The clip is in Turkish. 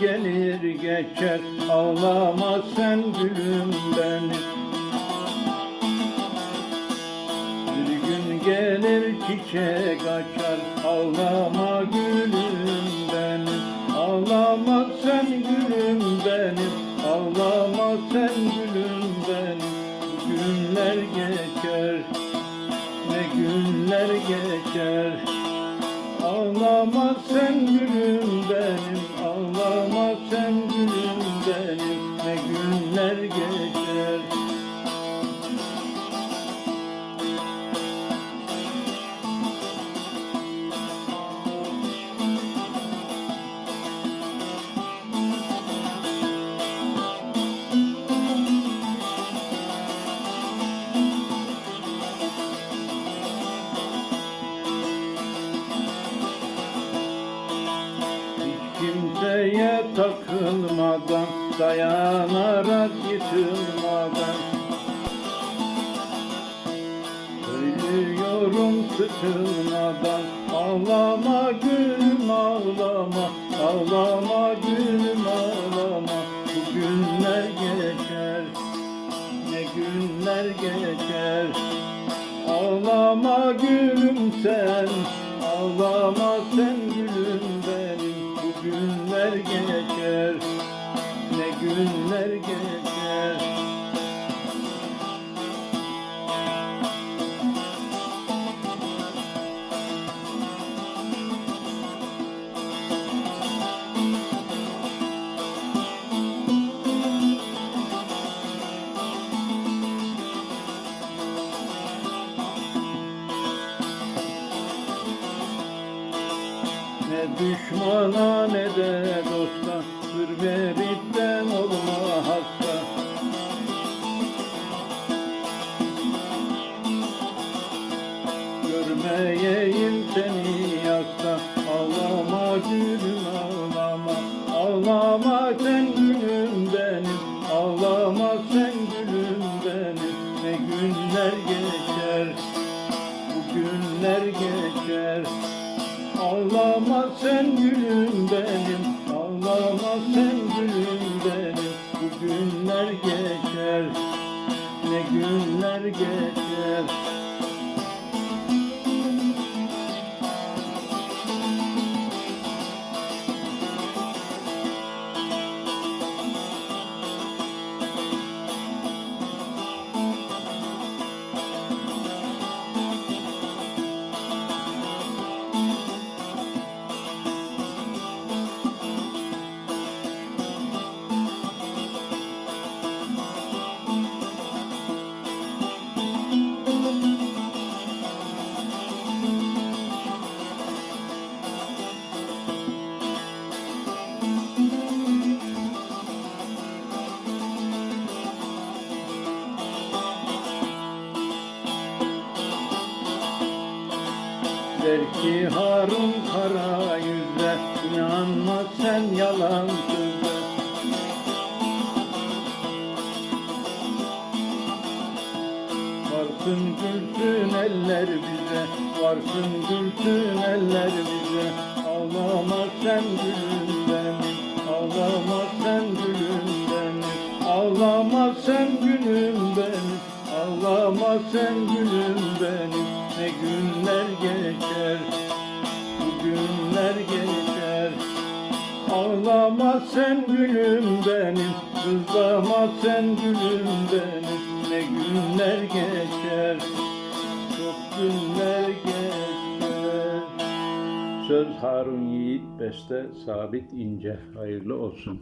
gelir geçer Ağlama sen gülüm benim Bir gün gelir çiçek açar Ağlama gülüm benim Ağlama sen gülüm benim Ağlama sen gülüm benim Günler geçer Ne günler geçer. Ağlama sen gülüm geçer Dayanarak yıkılmadan Ölüyorum sıkılmadan. Ağlama gülüm ağlama. Ağlama gülüm ağlama. Bu günler geçer. Ne günler geçer. Ağlama gülüm sen. Ağlama sen günler geçer Ne düşmana ne de dosta Sır verip de olma hasta Görmeyeyim seni yasta. Ağlama gülüm ağlama. Ağlama sen gülüm benim. Ağlama sen gülüm benim. Ne günler geçer. Bu günler geçer. Ağlama sen gülüm benim Ağlama sen gülüm benim Bu günler geçer. Ne günler geçer Der ki Harun kara yüze inanma sen yalan söze. Varsın gülsün eller bize Varsın gülsün eller bize. Ağlama sen gülüm Ağlama Ağlama sen gülüm benim Ne günler geçer. Bu günler geçer. Ağlama sen gülüm benim Kızlama sen gülüm benim Ne günler geçer. Çok günler geçer. Söz Harun Yiğit Beste Sabit İnce. Hayırlı olsun